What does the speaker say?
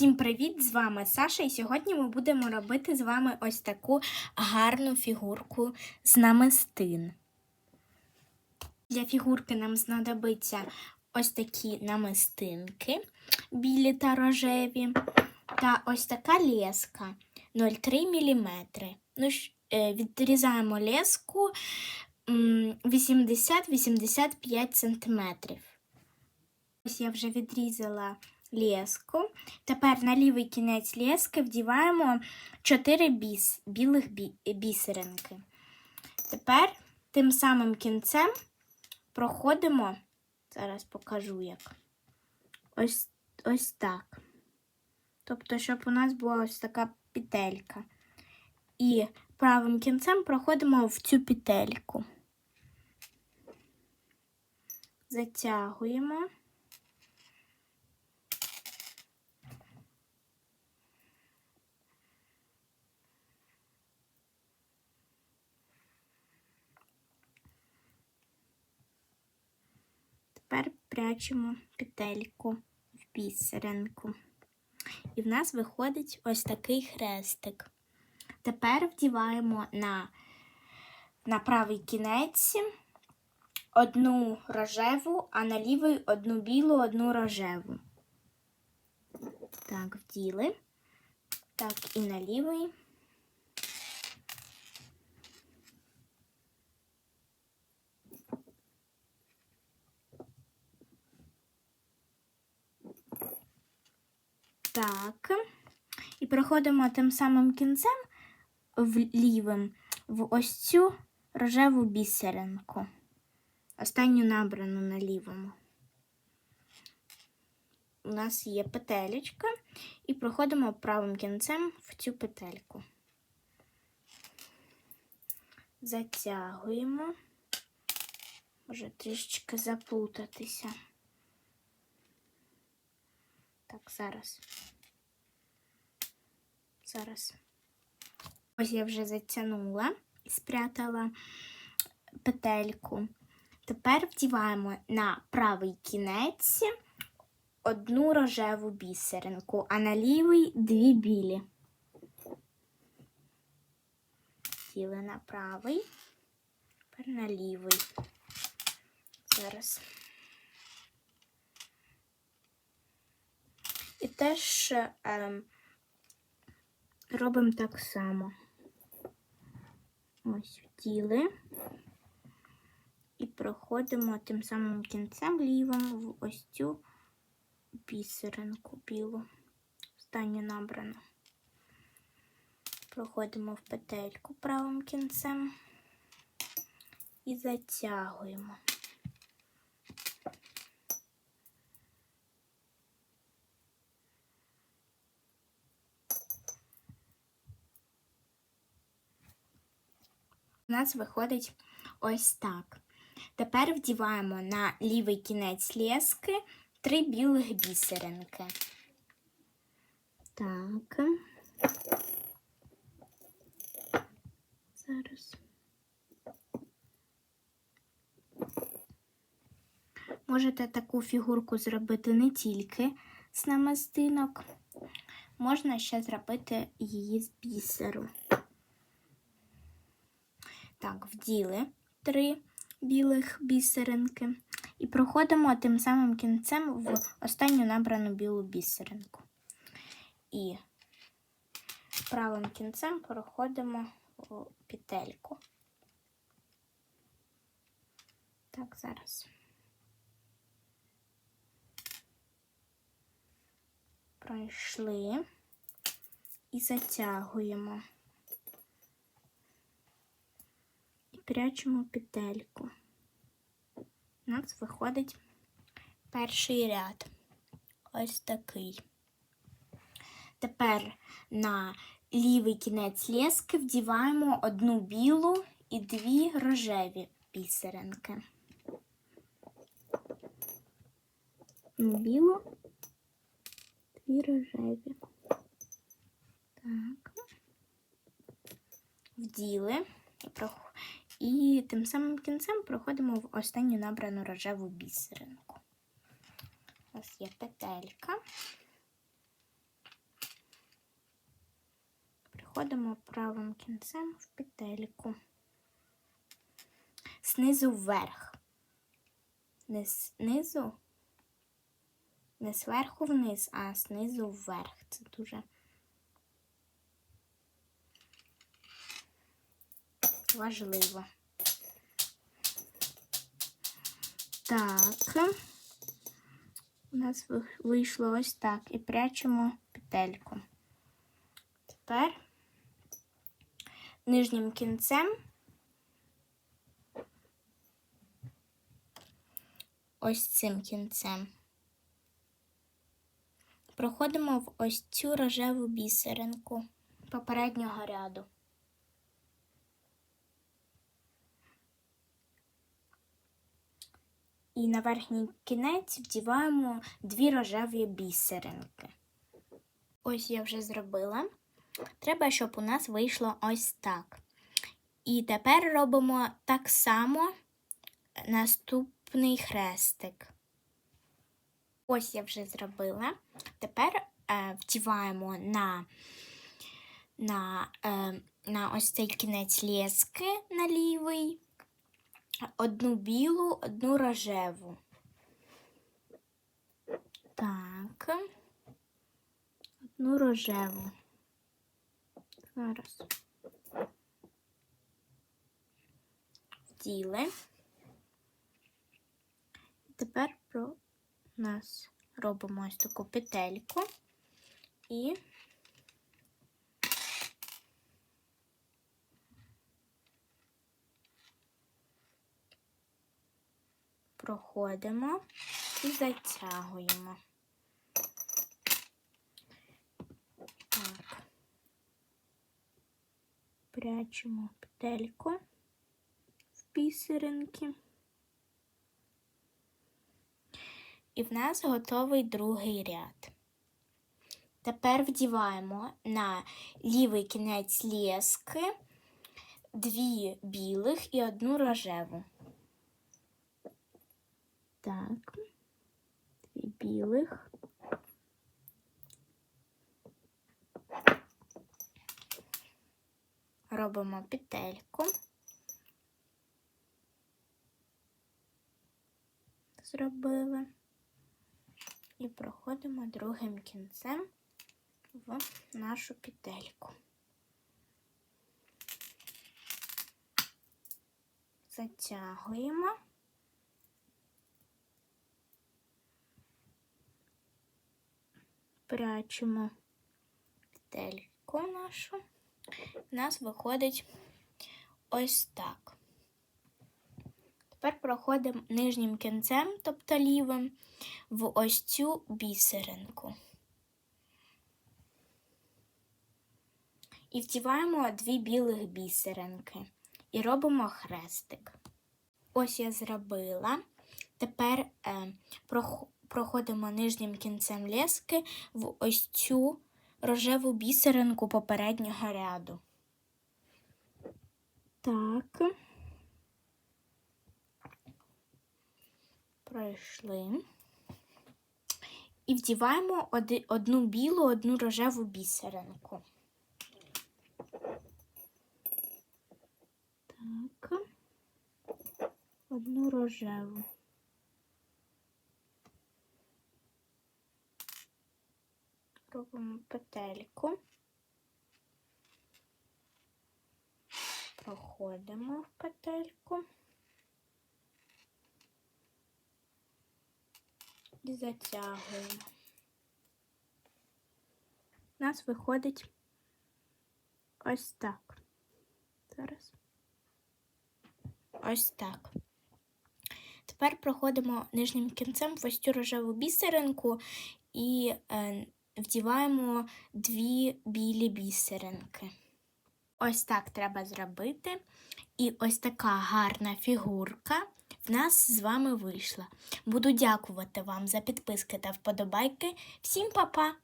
Всім привіт! З вами Саша, і сьогодні ми будемо робити з вами ось таку гарну фігурку з намистин. Для фігурки нам знадобиться ось такі намистинки, білі та рожеві, та ось така леска 0,3 мм. Ну, е, відрізаємо леску 80-85 см. Ось я вже відрізала леску. Тепер на лівий кінець лески вдіваємо 4 біс, білих бі, бісеринки. Тепер тим самим кінцем проходимо, зараз покажу як. Ось, ось так. Тобто, щоб у нас була ось така петелька. І правим кінцем проходимо в цю петельку. Затягуємо. Тепер прячемо петельку в бісеринку. І в нас виходить ось такий хрестик. Тепер вдіваємо на, на правий кінець одну рожеву, а на лівий одну білу, одну рожеву. Так, вділи. Так, і на лівий. Так. І проходимо тим самим кінцем в лівим в ось цю рожеву бісеринку. Останню набрану на лівому. У нас є петелечка, і проходимо правим кінцем в цю петельку. Затягуємо. Може трішечки заплутатися. Так, зараз. Зараз. Ось я вже затягнула і спрятала петельку. Тепер вдіваємо на правий кінець одну рожеву бісеринку, а на лівий дві білі. Вділи на правий, тепер на лівий. Зараз. І теж е, робимо так само. Ось вділи. І проходимо тим самим кінцем лівим в ось цю бісеринку білу. Останню набрану. Проходимо в петельку правим кінцем і затягуємо. У нас виходить ось так. Тепер вдіваємо на лівий кінець лески три білих бісеринки. Так. Зараз. Можете таку фігурку зробити не тільки з намистинок, можна ще зробити її з бісеру. Так, вділи три білих бісеринки і проходимо тим самим кінцем в останню набрану білу бісеринку. І правим кінцем проходимо в петельку. Так, зараз. Пройшли і затягуємо. Прячемо петельку. У нас виходить перший ряд. Ось такий. Тепер на лівий кінець лески вдіваємо одну білу і дві рожеві бісеринки. Одну білу, дві рожеві. Так. Вділи і. І тим самим кінцем проходимо в останню набрану рожеву бісеринку. Ось є петелька. Приходимо правим кінцем в петельку. Знизу вверх. Не знизу, не зверху вниз, а знизу вверх. Це дуже важливо. Так. У нас вийшло ось так. І прячемо петельку. Тепер нижнім кінцем ось цим кінцем. Проходимо в ось цю рожеву бісеринку попереднього ряду. І на верхній кінець вдіваємо дві рожеві бісеринки. Ось я вже зробила. Треба, щоб у нас вийшло ось так. І тепер робимо так само наступний хрестик. Ось я вже зробила. Тепер е, вдіваємо на, на, е, на ось цей кінець лески на лівий одну білу, одну рожеву. Так. Одну рожеву. Зараз. Вділи. Тепер про нас робимо ось таку петельку і проходимо і затягуємо. Так. Прячемо петельку в бісеринки. І в нас готовий другий ряд. Тепер вдіваємо на лівий кінець лески дві білих і одну рожеву. Так, дві білих. Робимо петельку. Зробили. І проходимо другим кінцем в нашу петельку. Затягуємо. Прячемо петельку нашу. У нас виходить ось так. Тепер проходимо нижнім кінцем, тобто лівим, в ось цю бісеринку. І вдіваємо дві білих бісеринки. І робимо хрестик. Ось я зробила. Тепер е, проходимо нижнім кінцем лески в ось цю рожеву бісеринку попереднього ряду. Так. Пройшли. І вдіваємо одну білу, одну рожеву бісеринку. Так. Одну рожеву. Робимо петельку. Проходимо в петельку. І затягуємо. У нас виходить ось так. Зараз. Ось так. Тепер проходимо нижнім кінцем ось цю рожеву бісеринку і е, вдіваємо дві білі бісеринки. Ось так треба зробити. І ось така гарна фігурка в нас з вами вийшла. Буду дякувати вам за підписки та вподобайки. Всім па-па!